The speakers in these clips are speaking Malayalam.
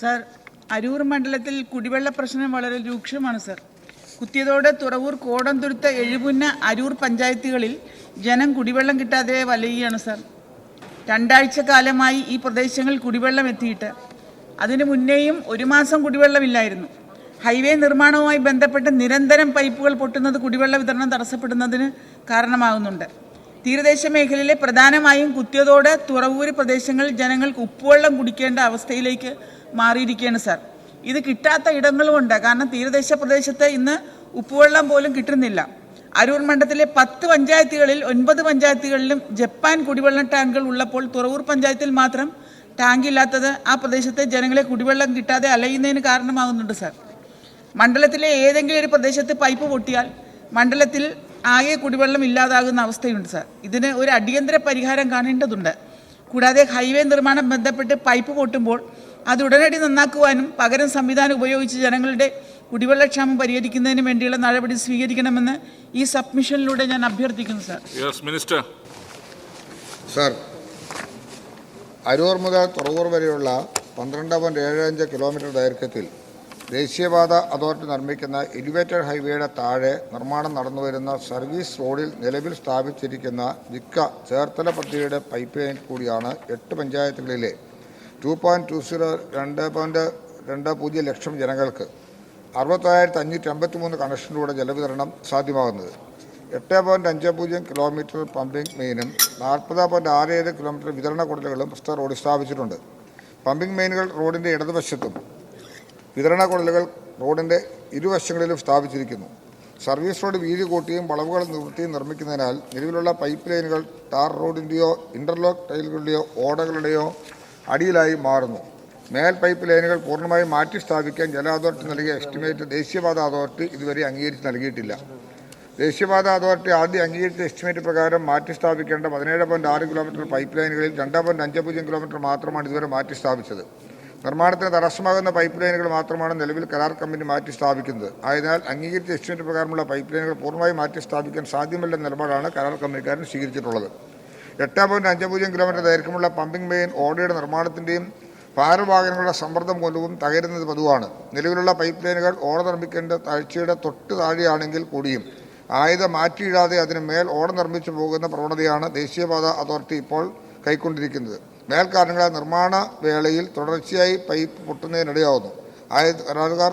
സാർ അരൂർ മണ്ഡലത്തിൽ കുടിവെള്ള പ്രശ്നം വളരെ രൂക്ഷമാണ് സർ. കുത്തിയതോട് തുറവൂർ കോടംതുരുത്ത് എഴുപുന്ന അരൂർ പഞ്ചായത്തുകളിൽ ജനം കുടിവെള്ളം കിട്ടാതെ വലയുകയാണ് സർ. രണ്ടാഴ്ച കാലമായി ഈ പ്രദേശങ്ങളിൽ കുടിവെള്ളം എത്തിയിട്ട്. അതിനു മുന്നേയും ഒരു മാസം കുടിവെള്ളമില്ലായിരുന്നു ഹൈവേ നിർമ്മാണവുമായി ബന്ധപ്പെട്ട് നിരന്തരം പൈപ്പുകൾ പൊട്ടുന്നത് കുടിവെള്ള വിതരണം തടസ്സപ്പെടുന്നതിന് കാരണമാകുന്നുണ്ട്. തീരദേശ മേഖലയിലെ പ്രധാനമായും കുത്തിയതോട് തുറവൂര് പ്രദേശങ്ങളിൽ ജനങ്ങൾക്ക് ഉപ്പുവെള്ളം കുടിക്കേണ്ട അവസ്ഥയിലേക്ക് മാറിയിരിക്കുകയാണ് സാർ. ഇത് കിട്ടാത്ത ഇടങ്ങളുമുണ്ട് കാരണം തീരദേശ പ്രദേശത്ത് ഇന്ന് ഉപ്പുവെള്ളം പോലും കിട്ടുന്നില്ല. അരൂർ മണ്ഡലത്തിലെ പത്ത് പഞ്ചായത്തുകളിൽ ഒൻപത് പഞ്ചായത്തുകളിലും ജപ്പാൻ കുടിവെള്ള ടാങ്കുകൾ ഉള്ളപ്പോൾ തുറവൂർ പഞ്ചായത്തിൽ മാത്രം ടാങ്ക് ഇല്ലാത്തത് ആ പ്രദേശത്തെ ജനങ്ങളെ കുടിവെള്ളം കിട്ടാതെ അലയുന്നതിന് കാരണമാകുന്നുണ്ട് സാർ. മണ്ഡലത്തിലെ ഏതെങ്കിലും ഒരു പ്രദേശത്ത് പൈപ്പ് പൊട്ടിയാൽ മണ്ഡലത്തിൽ ആകെ കുടിവെള്ളം ഇല്ലാതാകുന്ന അവസ്ഥയുണ്ട് സാർ. ഇതിന് ഒരു അടിയന്തര പരിഹാരം കാണേണ്ടതുണ്ട്. കൂടാതെ ഹൈവേ നിർമ്മാണം ബന്ധപ്പെട്ട് പൈപ്പ് പൊട്ടുമ്പോൾ അത് ഉടനടി നന്നാക്കുവാനും പകരം സംവിധാനം ഉപയോഗിച്ച് ജനങ്ങളുടെ കുടിവെള്ളക്ഷാമം പരിഹരിക്കുന്നതിന് വേണ്ടിയുള്ള നടപടി സ്വീകരിക്കണമെന്ന് ഈ സബ്മിഷനിലൂടെ ഞാൻ അഭ്യർത്ഥിക്കുന്നു sir. Yes minister sir Aroor മുതൽ തുറവൂർ വരെയുള്ള പന്ത്രണ്ട് പോയിന്റ് ഏഴ് അഞ്ച് കിലോമീറ്റർ ദൈർഘ്യത്തിൽ ദേശീയപാത അതോറിറ്റി നിർമ്മിക്കുന്ന എലിവേറ്റഡ് ഹൈവേയുടെ താഴെ നിർമ്മാണം നടന്നുവരുന്ന സർവീസ് റോഡിൽ നിലവിൽ സ്ഥാപിച്ചിരിക്കുന്ന വിക്ക ചേർത്തല പദ്ധതിയുടെ പൈപ്പ് ലൈൻ കൂടിയാണ് എട്ട് പഞ്ചായത്തുകളിലെ ടു പോയിന്റ് ടു സീറോ രണ്ട് പോയിന്റ് രണ്ട് പൂജ്യം ലക്ഷം ജനങ്ങൾക്ക് അറുപത്തായിരത്തി അഞ്ഞൂറ്റി അമ്പത്തി മൂന്ന് കണക്ഷനിലൂടെ ജലവിതരണം സാധ്യമാകുന്നത്. എട്ട് പോയിന്റ് അഞ്ച് പൂജ്യം കിലോമീറ്റർ പമ്പിംഗ് മെയിനും നാൽപ്പത് പോയിന്റ് ആറ് ഏഴ് കിലോമീറ്റർ വിതരണ കുടലുകളും പ്രസ്ഥ റോഡിൽ സ്ഥാപിച്ചിട്ടുണ്ട്. പമ്പിംഗ് മെയിനുകൾ റോഡിന്റെ ഇടതുവശത്തും വിതരണ കുടലുകൾ റോഡിന്റെ ഇരുവശങ്ങളിലും സ്ഥാപിച്ചിരിക്കുന്നു. സർവീസ് റോഡ് വീതി കൂട്ടിയും വളവുകൾ നിവൃത്തിയും നിർമ്മിക്കുന്നതിനാൽ നിലവിലുള്ള പൈപ്പ് ലൈനുകൾ ടാർ റോഡിന്റെയോ ഇന്റർലോക്ക് ടൈലുകളുടെയോ ഓടകളുടെയോ അടിയിലായി മാറുന്നു. മേൽ പൈപ്പ് ലൈനുകൾ പൂർണമായും മാറ്റി സ്ഥാപിക്കാൻ ജല അതോറിറ്റി നൽകിയ എസ്റ്റിമേറ്റ് ദേശീയപാത അതോറിറ്റി ഇതുവരെ അംഗീകരിച്ച് നൽകിയിട്ടില്ല. ദേശീയപാത അതോറിറ്റി ആദ്യം അംഗീകരിച്ച എസ്റ്റിമേറ്റ് പ്രകാരം മാറ്റി സ്ഥാപിക്കേണ്ട പതിനേഴ് പോയിന്റ് ആറ് കിലോമീറ്റർ പൈപ്പ് ലൈനുകളിൽ രണ്ട് പോയിന്റ് അഞ്ച് പൂജ്യം കിലോമീറ്റർ മാത്രമാണ് ഇതുവരെ മാറ്റി സ്ഥാപിച്ചത്. നിർമ്മാണത്തിന് തടസ്സമാകുന്ന പൈപ്പ് ലൈനുകൾ മാത്രമാണ് നിലവിൽ കരാർ കമ്പനി മാറ്റി സ്ഥാപിക്കുന്നത്. ആയതിനാൽ അംഗീകരിച്ച എസ്റ്റിമേറ്റ് പ്രകാരമുള്ള പൈപ്പ് ലൈനുകൾ പൂർണമായി മാറ്റി സ്ഥാപിക്കാൻ സാധ്യമല്ലെന്ന നിലപാടാണ് കരാർ കമ്പനിക്കാരൻ സ്വീകരിച്ചിട്ടുള്ളത്. എട്ട് പോയിന്റ് അഞ്ച് പൂജ്യം കിലോമീറ്റർ ദൈർഘ്യമുള്ള പമ്പിംഗ് മെയിൻ ഓടയുടെ നിർമ്മാണത്തിന്റെയും ഭാരവാഹനങ്ങളുടെ സമ്മർദ്ദം മൂലവും തകരുന്നത് പതിവാണ്. നിലവിലുള്ള പൈപ്പ് ലൈനുകൾ ഓട നിർമ്മിക്കേണ്ട താഴ്ചയുടെ തൊട്ട് താഴെയാണെങ്കിൽ കൂടിയും. ആയുധം മാറ്റിയിടാതെ അതിന് മേൽ ഓട നിർമ്മിച്ചു പോകുന്ന പ്രവണതയാണ് ദേശീയപാത അതോറിറ്റി ഇപ്പോൾ കൈക്കൊണ്ടിരിക്കുന്നത്. മേൽക്കാരണങ്ങളെ നിർമ്മാണ വേളയിൽ തുടർച്ചയായി പൈപ്പ് പൊട്ടുന്നതിനിടയാവുന്നു. ആയത് കരാറുകാർ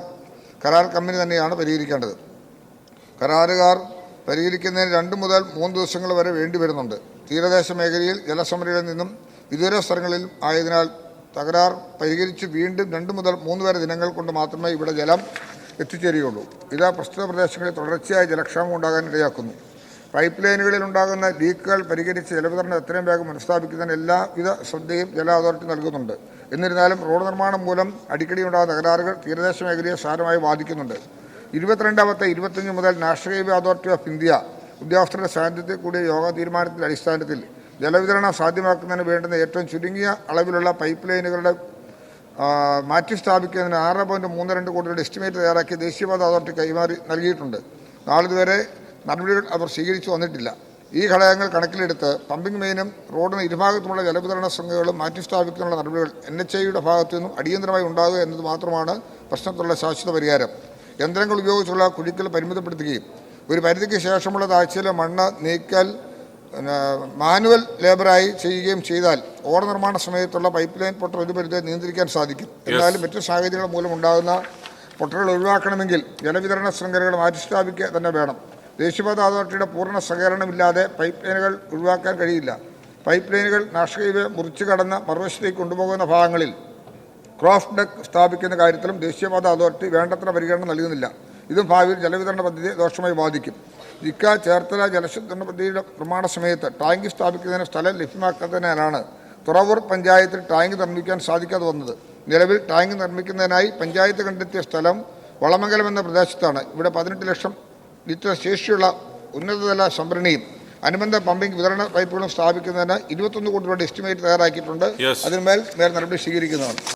കരാർ കമ്പനി തന്നെയാണ് പരിഹരിക്കേണ്ടത്. കരാറുകാർ പരിഹരിക്കുന്നതിന് രണ്ട് മുതൽ മൂന്ന് ദിവസങ്ങൾ വരെ വേണ്ടി വരുന്നുണ്ട്. തീരദേശ മേഖലയിൽ ജലസമരങ്ങളിൽ നിന്നും വിദൂര സ്ഥലങ്ങളിൽ ആയതിനാൽ തകരാർ പരിഹരിച്ച് വീണ്ടും രണ്ട് മുതൽ മൂന്ന് വരെ ദിനങ്ങൾ കൊണ്ട് മാത്രമേ ഇവിടെ ജലം എത്തിച്ചേരുകയുള്ളൂ. ഇത് പ്രസ്തുത പ്രദേശങ്ങളിൽ തുടർച്ചയായ ജലക്ഷാമം ഉണ്ടാകാൻ ഇടയാക്കുന്നു. പൈപ്പ് ലൈനുകളിൽ ഉണ്ടാകുന്ന ലീക്കുകൾ പരിഹരിച്ച് ജലവിതരണം എത്രയും വേഗം പുനഃസ്ഥാപിക്കുന്നതിന് എല്ലാവിധ ശ്രദ്ധയും ജല അതോറിറ്റി നൽകുന്നുണ്ട്. എന്നിരുന്നാലും റോഡ് നിർമ്മാണം മൂലം അടിക്കടി ഉണ്ടാകുന്ന തകരാറുകൾ തീരദേശ മേഖലയെ സാരമായി ബാധിക്കുന്നുണ്ട്. ഇരുപത്തിരണ്ടാമത്തെ ഇരുപത്തഞ്ച് മുതൽ national highway authority of India ഉദ്യോഗസ്ഥരുടെ സാന്നിധ്യത്തിൽ കൂടിയ യോഗ തീരുമാനത്തിന്റെ അടിസ്ഥാനത്തിൽ ജലവിതരണം സാധ്യമാക്കുന്നതിന് വേണ്ടുന്ന ഏറ്റവും ചുരുങ്ങിയ അളവിലുള്ള പൈപ്പ് ലൈനുകളുടെ മാറ്റിസ്ഥാപിക്കുന്നതിന് മാറ്റി സ്ഥാപിക്കുന്നതിന് ആറ് പോയിന്റ് മൂന്ന് രണ്ട് കോടിയുടെ എസ്റ്റിമേറ്റ് തയ്യാറാക്കി ദേശീയപാത അതോറിറ്റി കൈമാറി നൽകിയിട്ടുണ്ട്. നാളിതുവരെ നടപടികൾ അവർ സ്വീകരിച്ചു വന്നിട്ടില്ല. ഈ ഘടകങ്ങൾ കണക്കിലെടുത്ത് പമ്പിംഗ് മെയിനും റോഡിന് ഇരുഭാഗത്തുമുള്ള ജലവിതരണ ശൃംഖലകളും മാറ്റി സ്ഥാപിക്കാനുള്ള നടപടികൾ എൻ എച്ച് ഐയുടെ ഭാഗത്തു നിന്നും അടിയന്തരമായി ഉണ്ടാകുക എന്നത് മാത്രമാണ് പ്രശ്നത്തിലുള്ള ശാശ്വത പരിഹാരം. യന്ത്രങ്ങൾ ഉപയോഗിച്ചുള്ള കുഴിക്കൽ പരിമിതപ്പെടുത്തുകയും ഒരു പരിധിക്ക് ശേഷമുള്ള താഴ്ചയിലെ മണ്ണ് നീക്കൽ മാനുവൽ ലേബറായി ചെയ്യുകയും ചെയ്താൽ ഓട നിർമ്മാണ സമയത്തുള്ള പൈപ്പ് ലൈൻ പൊട്ടൽ ഒരു പരിധി നിയന്ത്രിക്കാൻ സാധിക്കും. എന്നാലും മറ്റു സാഹചര്യങ്ങൾ മൂലം ഉണ്ടാകുന്ന പൊട്ടലുകൾ ഒഴിവാക്കണമെങ്കിൽ ജലവിതരണ ശൃംഖലകൾ മാറ്റിസ്ഥാപിക്കുക തന്നെ വേണം. ദേശീയപാത അതോറിറ്റിയുടെ പൂർണ സഹകരണമില്ലാതെ പൈപ്പ് ലൈനുകൾ ഒഴിവാക്കാൻ കഴിയില്ല. പൈപ്പ് ലൈനുകൾ നാഷ്കീവ് മുറിച്ചു കടന്ന് മറുവശത്തേക്ക് കൊണ്ടുപോകുന്ന ഭാഗങ്ങളിൽ ക്രോഫ്റ്റ് ഡെക്ക് സ്ഥാപിക്കുന്ന കാര്യത്തിലും ദേശീയപാത അതോറിറ്റി വേണ്ടത്ര പരിഗണന നൽകുന്നില്ല. ഇതും ഭാവിയിൽ ജലവിതരണ പദ്ധതിയെ ദോഷമായി ബാധിക്കും. ഇക്ക ചേർത്തല ജലശുദ്ധരണ പദ്ധതിയുടെ നിർമ്മാണ സമയത്ത് ടാങ്ക് സ്ഥാപിക്കുന്നതിന് സ്ഥലം ലഭ്യമാക്കുന്നതിനാലാണ് തുറവൂർ പഞ്ചായത്തിൽ ടാങ്ക് നിർമ്മിക്കാൻ സാധിക്കാതെ വന്നത്. നിലവിൽ ടാങ്ക് നിർമ്മിക്കുന്നതിനായി പഞ്ചായത്ത് കണ്ടെത്തിയ സ്ഥലം വളമംഗലം എന്ന പ്രദേശത്താണ്. ഇവിടെ പതിനെട്ട് ലക്ഷം ലിറ്റർ ശേഷിയുള്ള ഉന്നതതല സംഭരണിയും അനുബന്ധ പമ്പിംഗ് വിതരണ പൈപ്പുകളും സ്ഥാപിക്കുന്നതിന് ഇരുപത്തൊന്ന് കോടി രൂപയുടെ എസ്റ്റിമേറ്റ് തയ്യാറാക്കിയിട്ടുണ്ട്. അതിന്മേൽ മേൽ നടപടി സ്വീകരിക്കുന്നതാണ്.